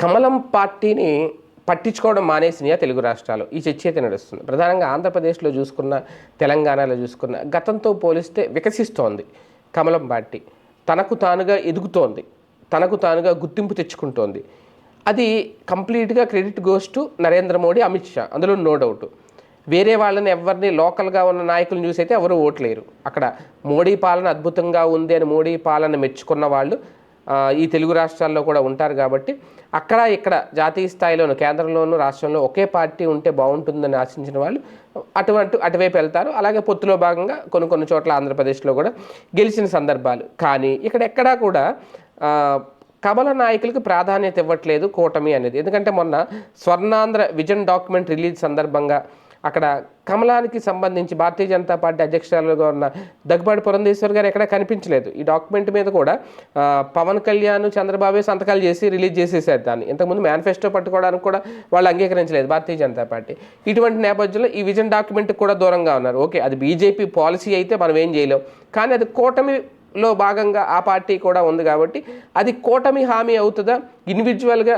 కమలం పార్టీని పట్టించుకోవడం మానేసినాయా తెలుగు రాష్ట్రాలు. ఈ చర్చ అయితే నడుస్తుంది. ప్రధానంగా ఆంధ్రప్రదేశ్లో చూసుకున్న తెలంగాణలో చూసుకున్న గతంతో పోలిస్తే వికసిస్తోంది కమలం పార్టీ. తనకు తానుగా ఎదుగుతోంది. తనకు తానుగా గుర్తింపు తెచ్చుకుంటోంది. అది కంప్లీట్గా credit goes to Narendra Modi Amit Shah. అందులో నో డౌట్. వేరే వాళ్ళని ఎవరిని లోకల్గా ఉన్న నాయకులను చూసి అయితే ఎవరు ఓట్లేరు అక్కడ మోడీ పాలన అద్భుతంగా ఉంది అని మోడీ పాలన మెచ్చుకున్న వాళ్ళు ఈ తెలుగు రాష్ట్రాల్లో కూడా ఉంటారు కాబట్టి అక్కడ ఇక్కడ జాతీయ స్థాయిలోను కేంద్రంలోను రాష్ట్రంలో ఒకే పార్టీ ఉంటే బాగుంటుందని ఆశించిన వాళ్ళు అటువంటి అటువైపు వెళ్తారు. అలాగే పొత్తులో భాగంగా కొన్ని కొన్ని చోట్ల ఆంధ్రప్రదేశ్లో కూడా గెలిచిన సందర్భాలు. కానీ ఇక్కడ ఎక్కడా కూడా కమల నాయకులకు ప్రాధాన్యత ఇవ్వట్లేదు కూటమి అనేది. ఎందుకంటే మొన్న స్వర్ణాంధ్ర విజన్ డాక్యుమెంట్ రిలీజ్ సందర్భంగా అక్కడ కమలానికి సంబంధించి భారతీయ జనతా పార్టీ అధ్యక్షురాలుగా ఉన్న దగ్గుబాటి పురంధేశ్వర్ గారు ఎక్కడ కనిపించలేదు. ఈ డాక్యుమెంట్ మీద కూడా పవన్ కళ్యాణ్ చంద్రబాబు సంతకాలు చేసి రిలీజ్ చేసేసారు దాన్ని. ఇంతకుముందు మేనిఫెస్టో పట్టుకోవడానికి కూడా వాళ్ళు అంగీకరించలేదు భారతీయ జనతా పార్టీ. ఇటువంటి నేపథ్యంలో ఈ విజన్ డాక్యుమెంట్ కూడా దూరంగా ఉన్నారు. ఓకే అది బీజేపీ పాలసీ అయితే మనం ఏం చేయలేం. కానీ అది కూటమి లో భాగంగా ఆ పార్టీ కూడా ఉంది కాబట్టి అది కూటమి హామీ అవుతుందా? ఇండివిజువల్గా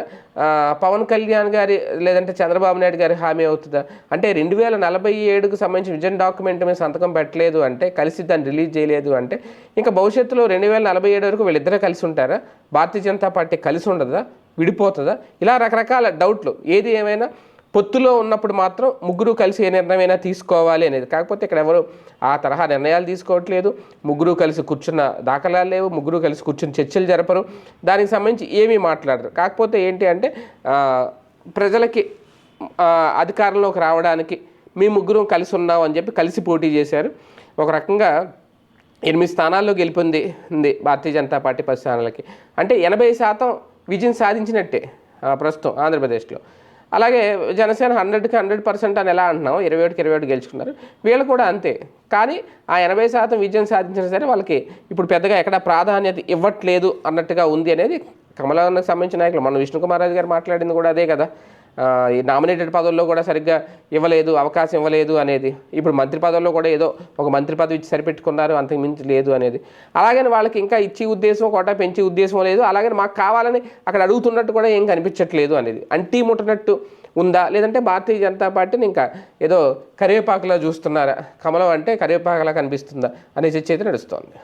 పవన్ కళ్యాణ్ గారి లేదంటే చంద్రబాబు నాయుడు గారి హామీ అవుతుందా? అంటే రెండు వేల నలభై ఏడుకు సంబంధించి విజన్ డాక్యుమెంట్ మీద సంతకం పెట్టలేదు అంటే కలిసి దాన్ని రిలీజ్ చేయలేదు అంటే ఇంకా భవిష్యత్తులో రెండు వేల నలభై ఏడు వరకు వీళ్ళిద్దరూ కలిసి ఉంటారా? భారతీయ జనతా పార్టీ కలిసి ఉండదా? విడిపోతుందా? ఇలా రకరకాల డౌట్లు. ఏది ఏమైనా పొత్తులో ఉన్నప్పుడు మాత్రం ముగ్గురు కలిసి ఏ నిర్ణయమైనా తీసుకోవాలి అనేది. కాకపోతే ఇక్కడ ఎవరు ఆ తరహా నిర్ణయాలు తీసుకోవట్లేదు. ముగ్గురు కలిసి కూర్చున్న దాఖలాలు లేవు. ముగ్గురు కలిసి కూర్చుని చర్చలు జరపరు. దానికి సంబంధించి ఏమీ మాట్లాడరు. కాకపోతే ఏంటి అంటే ప్రజలకి అధికారంలోకి రావడానికి మీ ముగ్గురం కలిసి ఉన్నాం అని చెప్పి కలిసి పోటీ చేశారు. ఒక రకంగా ఎనిమిది స్థానాల్లో గెలిపింది ఉంది భారతీయ జనతా పార్టీ పది స్థానాలకి అంటే ఎనభై శాతం విజయం సాధించినట్టే ప్రస్తుతం ఆంధ్రప్రదేశ్లో. అలాగే జనసేన హండ్రెడ్కి హండ్రెడ్ పర్సెంట్ అని ఎలా అంటున్నాం ఇరవై ఒకటికి ఇరవై ఒకటి గెలుచుకున్నారు. వీళ్ళు కూడా అంతే. కానీ ఆ ఎనభై శాతం విజయం సాధించినా సరే వాళ్ళకి ఇప్పుడు పెద్దగా ఎక్కడ ప్రాధాన్యత ఇవ్వట్లేదు అన్నట్టుగా ఉంది అనేది కమలానికి సంబంధించిన నాయకులు మన విష్ణుకుమార్ రాజు గారు మాట్లాడింది కూడా అదే కదా. నామినేటెడ్ పదవుల్లో కూడా సరిగ్గా ఇవ్వలేదు అవకాశం ఇవ్వలేదు అనేది. ఇప్పుడు మంత్రి పదవుల్లో కూడా ఏదో ఒక మంత్రి పదవి ఇచ్చి సరిపెట్టుకున్నారు అంతకు మించి లేదు అనేది. అలాగని వాళ్ళకి ఇంకా ఇచ్చే ఉద్దేశం కోట పెంచే ఉద్దేశం లేదు. అలాగని మాకు కావాలని అక్కడ అడుగుతున్నట్టు కూడా ఏం కనిపించట్లేదు అనేది. అంటీ ముట్టనట్టు ఉందా? లేదంటే భారతీయ జనతా పార్టీని ఇంకా ఏదో కరివేపాకులా చూస్తున్నారా? కమలం అంటే కరివేపాకులా కనిపిస్తుందా? అనే చర్చ అయితే నడుస్తోంది.